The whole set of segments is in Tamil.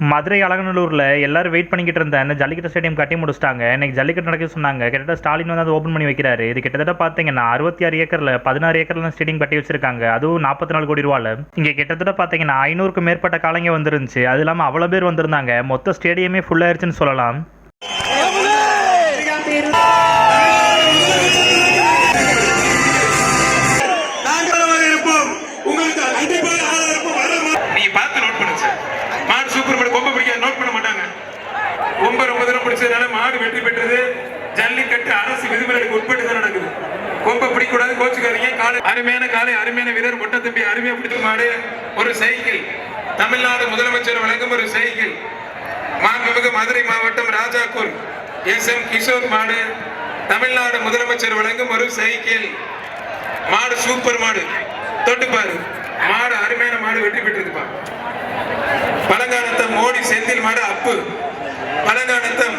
மதுரை அலங்கநல்லூரில் எல்லாரும் வெயிட் பண்ணிக்கிட்டு இருந்த அந்த ஜல்லிக்கட்டு ஸ்டேடியம் கட்டி முடிச்சிட்டாங்க. இன்னைக்கு ஜல்லிக்கட்டு நடக்க சொன்னாங்க. கிட்டத்தட்ட ஸ்டாலின் வந்து அதை ஓப்பன் பண்ணி வைக்கிறாரு. இது கிட்டத்தட்ட பார்த்தீங்கன்னா அறுபத்தி ஆறு ஏக்கரில் பதினாறு ஏக்கரில் ஸ்டேடியம் கட்டி வச்சிருக்காங்க. அதுவும் நாற்பத்தி நாலு கோடி ரூபாவில் இங்கே கிட்டத்தட்ட பார்த்தீங்கன்னா ஐநூறுக்கும் மேற்பட்ட காலங்க வந்துருந்துச்சு. அது இல்லாமல் அவ்வளோ பேர் வந்திருந்தாங்க. மொத்த ஸ்டேடியமே ஃபுல்லாயிருச்சுன்னு சொல்லலாம். தமிழ்நாடு ஒரு சைக்கிள் தமிழ்நாடு முதலமைச்சர் வழங்கும் ஒரு சைக்கிள் மாண்புமிகு மதுரை மாவட்டம் ராஜாக்கூர் எஸ் எம் கிஷோர் மாடு தமிழ்நாடு முதலமைச்சர் வழங்கும் ஒரு சைக்கிள் மாடு சூப்பர் மாடு தொட்டு பாரு. மாடு அருமையான மாடு வெற்றி பெற்றிருக்குப்பா. பழங்காலத்தம் மோடி செந்தில் மாடு அப்பு. பழங்காலத்தம்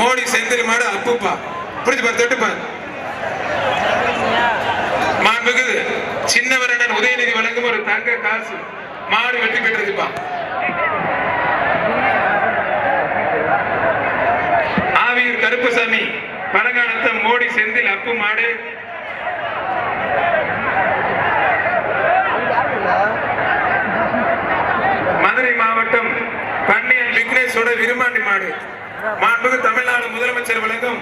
மோடி செந்தில் மாடு அப்புப்பா. புரிஞ்சுப்பா பாரு. தொட்டு பாரு உதயநிதி வழங்கும் ஒரு தங்க காசு. மாடு வெற்றி பெற்றிருக்குப்பா ஆவியூர் கருப்புசாமி பழங்காலத்தம் மோடி செந்தில் அப்பு மாடு. மதுரை மாவட்டம் பன்னியன் விக்னேஷோட விரும்பாண்டி மாடு. மாண்புக்கு தமிழ்நாடு முதலமைச்சர் வழங்கும்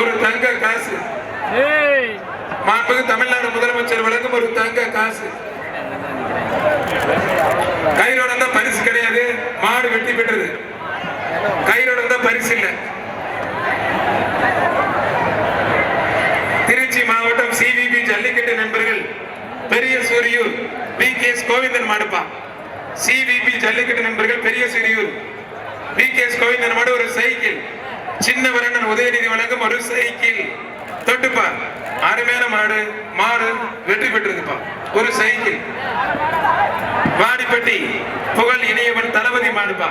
ஒரு தங்க காசு. மாண்புக்கு தமிழ்நாடு முதலமைச்சர் வழங்கும் ஒரு தங்க காசு. கைரோட தான் பரிசு கிடையாது. மாடு வெட்டி பெற்றது கைரோட தான் பரிசு இல்லை. திருச்சி மாவட்டம் சிவிபி ஜல்லிக்கட்டு நண்பர்கள் பெரிய Suriyur P K S Govindan மாடுப்பா. சிவிபி ஜல்லிக்கட்டு நண்பர்கள் பெரிய Suriyur P K S Govindan மாடு ஒரு சைக்கிள். சின்ன வரணன் உதயநிதி வழங்கும் ஒரு சைக்கிள். தொட்டுப்பா. அருமையான மாடு மாடு வெற்றி பெற்றிருக்குப்பா. ஒரு சைக்கிள். வாடிப்பட்டி புகழ் இணையவன் தளபதி மாடுப்பா.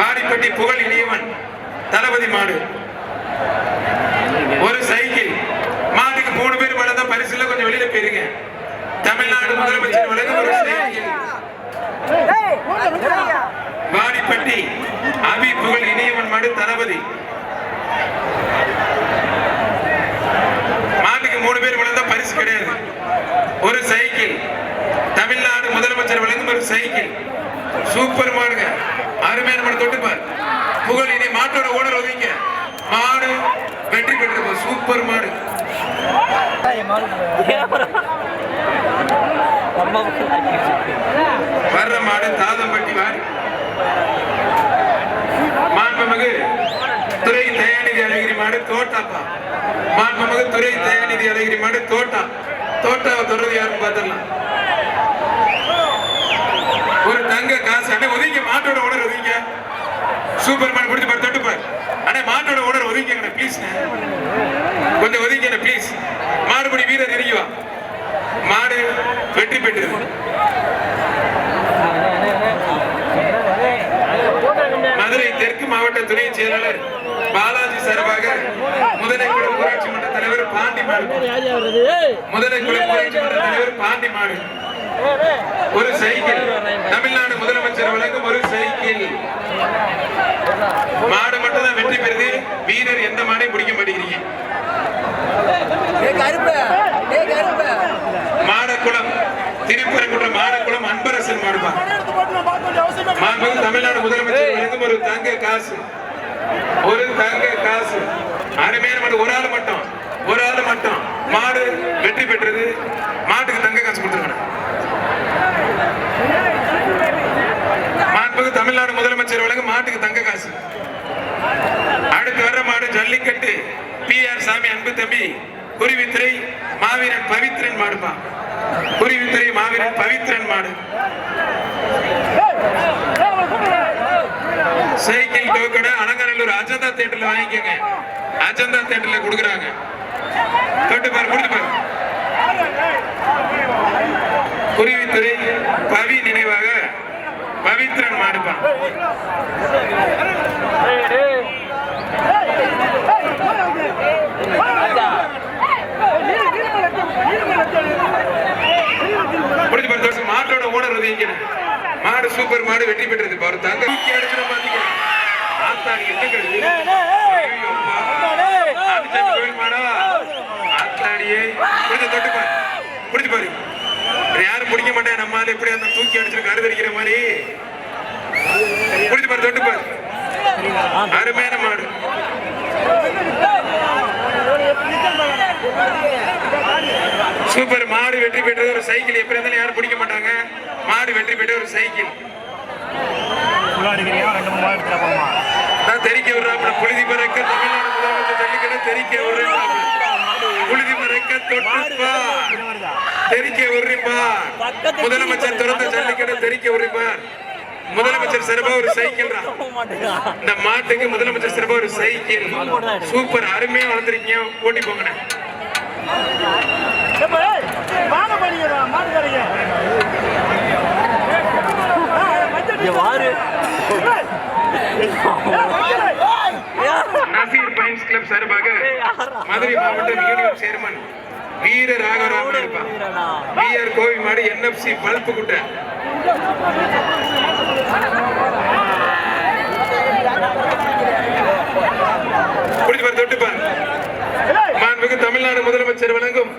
வாடிப்பட்டி புகழ் இணையவன் தளபதி மாடு. ஒரு சைக்கிள். மாட்டுக்கு மூணு பேர் மேல தான் பரிசுல கொஞ்சம் வெளியில போயிருங்க. தமிழ்நாடு முதலமைச்சர் வழங்கும் ஒரு சைக்கிள். வாடிப்பட்டி அபி புகழ் இணையவன் மாடு தளபதி மாட்டுக்கு மூணு பேர் மேல கிடையாது. ஒரு சைக்கிள். தமிழ்நாடு முதலமைச்சர் வழங்கும் ஒரு சைக்கிள். சூப்பர் மாடுங்க. அருமையான மாடு தொட்டுப்பார் புகழ் இனி மாட்டோட ஓனர் ஒதுங்க மாடு வெற்றி பெற்று சூப்பர் மாடு. வர்ற மாடு தாதம்பட்டி மாடு. மாண்புமிகு துறை தயாநிதி அழகிரி மாடு தோட்டாப்பா மாண்புமிகு துறை தயாநிதி அழகிரி மாடு தோட்டா. தோட்டாவை தொடர்றது யாரும் பார்த்துடலாம். ஒரு தங்க காசு அண்ணே ஒதுங்க மாட்டோட ஓனர் ஒதுங்க. சூப்பர் மாடு பிடிச்சு பாரு தொட்டு பாரு. அண்ணே மாட்டோட ஓனர் ஒதுங்க ப்ளீஸ் கொஞ்சம் ஒதுங்க ப்ளீஸ் மாடுபடி வீரர் நெருங்கி வா. மாடு வெற்றி பெற்றது. மதுரை தெற்கு மாவட்ட துணை செயலாளர் பாலாஜி சார்பாக முதலைக்குளம் ஊராட்சி மன்ற தலைவர் பாண்டிமாடு முதலைக்குளம் ஊராட்சி மன்ற தலைவர் பாண்டிமாடு ஒரு சைக்கிள். தமிழ்நாடு முதலமைச்சர் வழங்கும் ஒரு சைக்கிள். மாடு மட்டும் தான் வெற்றி பெறுது. வீரர் எந்த மாடையும் பிடிக்க மாட்டேங்கிறீங்க. மாடக்குளம். திருப்பரங்குன்றம் மாடக்குளம் அன்பரசன் மாடுமா தமிழ்நாடு முதலமைச்சர் வழங்கும் ஒரு தங்க காசு. ஒரு தங்க காசு. அருமையான மாடு ஒரு ஆள் மட்டும். ஒரு ஆள் மட்டும். மாடு வெற்றி பெற்றது. மாட்டுக்கு தங்க காசு கொடுத்துருக்கணும். மாண்புமிகு தமிழ்நாடு முதலமைச்சர் வழங்க மாட்டுக்கு தங்க காசு. அடுத்து வர்ற மாடு ஜல்லிக்கட்டு. பி ஆர் சாமி அன்பு தம்பி குருவித்திரை மாவீரன் பவித்ரன் மாடுப்பா. குருவித்திரை மாவீரன் பவித்ரன் மாடு. சைக்கிள் டோக்கனை அலங்கநல்லூர் அஜந்தா தேட்டர்ல வாங்கிக்கோங்க. அஜந்தா தேட்டர்ல கொடுக்குறாங்க. தொட்டு பாரு கொடுத்து பாரு. குருவித்துறை பவி நினைவாக பவித்ரன் மாடுப்பான். பிடிச்சு பாரு தோசை மாட்டோட ஓனர் ஒதுங்கிக்கணும் சூப்பர் மாடு வெற்றி பெற்றது. பாரு தங்க புடிச்சு தொட்டு பாரு. யாரும் பிடிக்க மாட்டேன் நம்ம ஆளு எப்படி அந்த தூக்கி அடிச்சு கருதடிக்கிற மாதிரி. புடிச்சு பாரு தொட்டு பாரு. அருமையான மாடு. சூப்பர். மாடு வெற்றி பெற்றது ஒரு சைக்கிள். எப்படி இருந்தாலும் யாரும் பிடிக்க மாட்டாங்க. மாடு வெற்றி பெற்ற ஒரு சைக்கிள். தெரிக்க விடுறாப்புல. புழுதி பறக்க தமிழ்நாடு முதலமைச்சர் ஜல்லிக்கட்டு தெரிக்க விடுறாப்புல. புழுதி பறக்க தொட்டுப்பா. தெரிக்க விடுறிப்பா. முதலமைச்சர் திறந்த ஜல்லிக்கட்டு தெரிக்க விடுறிப்பார் முதலமைச்சர் சிறப்பா ஒரு சைக்கிள் இந்த மாட்டுக்கு முதலமைச்சர் சிறப்பா ஒரு சைக்கிள். சூப்பர். அருமையா வளர்ந்துருக்கீங்க. ஓட்டி போங்கண்ணே. நசீர் பைன்ஸ் கிளப் சார்பாக மதுரை மாவட்டம் யூனியன் சேர்மன் வீர ராகவராமன் இருப்பான் பிஆர் கோவி மாடு என்எஃப்சி பல்பு குட்டை. புடிச்சு பாரு தொட்டு மாண்புமிகு தமிழ்நாடு முதலமைச்சர் வழங்கும்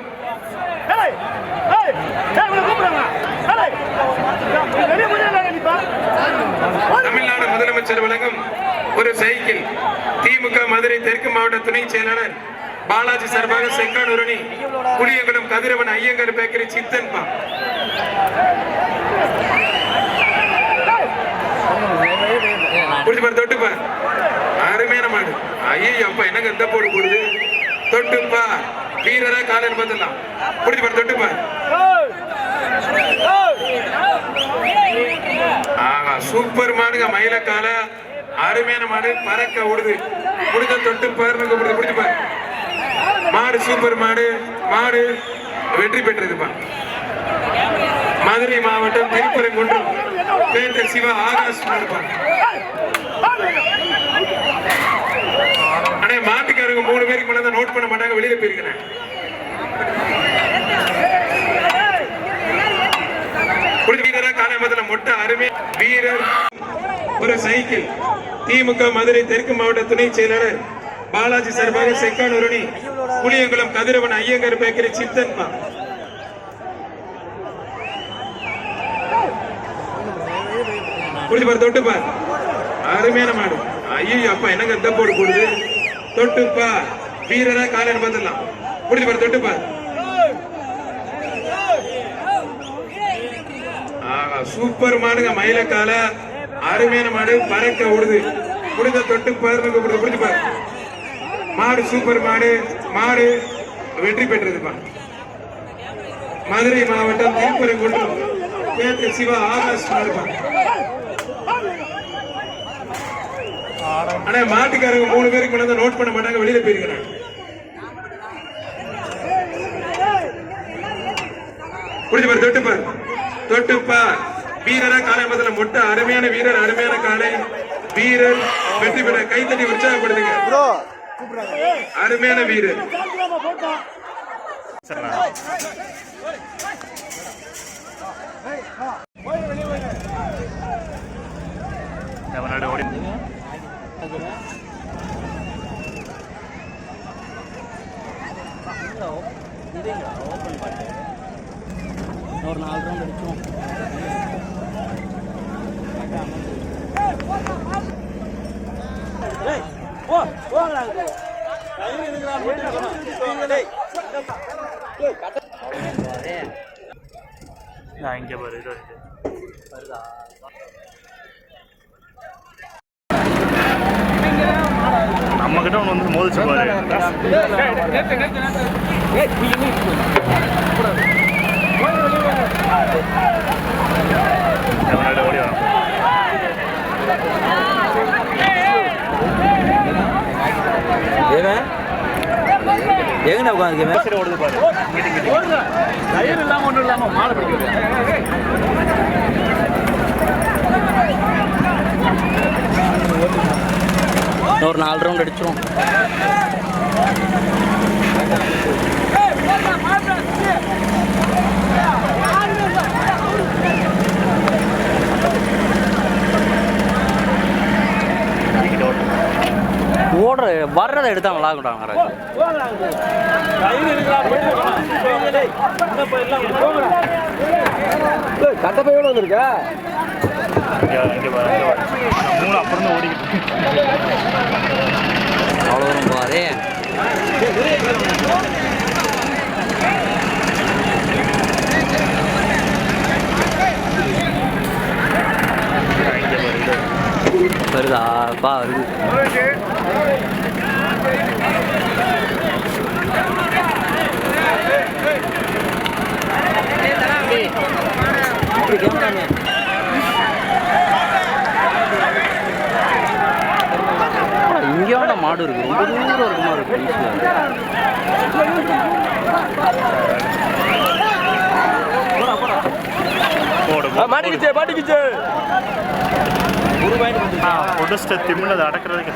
தமிழ்நாடு முதலமைச்சர் வழங்கும் ஒரு சைக்கிள். திமுக மதுரை தெற்கு மாவட்ட துணை செயலாளர் பாலாஜி சார்பாக செங்கானூரணி புளியங்குளம் கதிரவன் ஐயங்கார் பேக்கரி சித்தன்பா புடிச்சு பாரு தொட்டு பாரு அருமையான மாடு. ஐயோ அப்பா என்னங்க இந்த போடு போடுது? தொட்டுப்பா. வீரரா காலையில் பார்த்துடலாம் புரிஞ்சு பாரு தொட்டு ஆமா சூப்பர் மாடுங்க மயிலக்கால அருமையான மாடு பறக்க ஓடுது. புடிச்ச தொட்டு பாருங்க கூப்பிடுது புடிச்சு பாரு. மாடு சூப்பர் மாடு மாடு. வெற்றி பெற்றதுப்பா மதுரை மாவட்டம் திருப்பரங்குன்றம். பேட்டர் சிவா ஆகாஷ் மாடுப்பா அண்ணே மாட்டுக்காரங்க மூணு பேருக்கு மேல தான் நோட் பண்ண மாட்டாங்க மொட்டை அருமை வீரர் ஒரு சைக்கிள். திமுக மதுரை தெற்கு மாவட்ட துணை செயலாளர் பாலாஜி சார்பாக செக்கானூரணி புளியங்குளம் கதிரவன் ஐயங்கர் பேக்கரி சித்தன்பா புரிஞ்சு தொட்டுப்பார் அருமையான மாடு. ஐயோ அப்பா என்னங்க தப்போடு போடுது? தொட்டுப்பா வீரரா காலையில் பார்த்துடலாம் புரிஞ்சு பாரு தொட்டு பாரு. சூப்பர் மாடுங்க மயிலக்கால. அருமையான மாடு பறக்க ஓடுது. புடித தொட்டு பாருங்க விடுது புடிச்சு பாரு. மாடு சூப்பர் மாடு. மாடு வெற்றி பெற்றதுப்பா மதுரை மாவட்டம் திருப்பரங்குன்றம். சிவா ஆகாஷ் மாடுப்பா ஆனா மாட்டுக்காரங்க மூணு பேருக்கு கொண்டு வந்து நோட் பண்ண மாட்டாங்க வெளியில போயிருக்கிறாங்க. புடிச்சு பாரு தொட்டு பாரு. தொட்டுப்பா வீரரா காலை மொட்டை அருமையான வீரர் அருமையான காலை வீரர் வெற்றி பெற கைத்தட்டி உற்சாகப்படுத்துங்க. அருமையான வீரர். தமிழ்நாடு ஓடி ஒரு நாலு ரவுண்ட் அடிச்சோம் இங்கே பாரு இது வந்து நம்ம கிட்ட ஒன்று வந்து மோதிச்சு பாரு. ஓடி வரும் எங்கண்ணா சரி ஓடுது பாரு. ஒன்றும் மாலை பிடிக்கிறது. ஒரு நாலு ரவுண்ட் அடிச்சிரும் ஓடுற வர்றதை எடுத்து அவன் விளாக விடாங்க ராஜ் வந்திருக்கா? இங்கே இங்கே மூணு அப்புறம் ஓடிக்கிட்டு அவ்வளோ வரும் பாரு. வருதா? பா வருது. மாட்டிக்கிச்சு மாட்டிக்கிச்சு. ஆ பொடுஸ்ட திம்முனது அடக்கிறதுக்கு.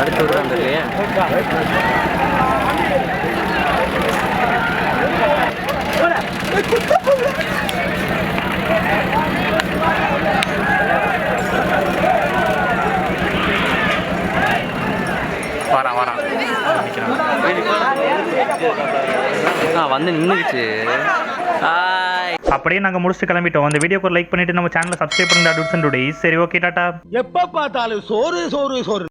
அடுத்து விடுறாங்க இல்லையா வரான் ஆ வந்து நின்றுச்சு அப்படியே நாங்கள் முடிச்சுட்டு கிளம்பிட்டோம். அந்த வீடியோக்கு ஒரு லைக் பண்ணிட்டு நம்ம சேனலை சப்ஸ்கிரைப் பண்ணுங்க டுட்ஸ் அண்ட் சரி ஓகே டாட்டா எப்ப பார்த்தாலும் சோறு சோறு சோறு.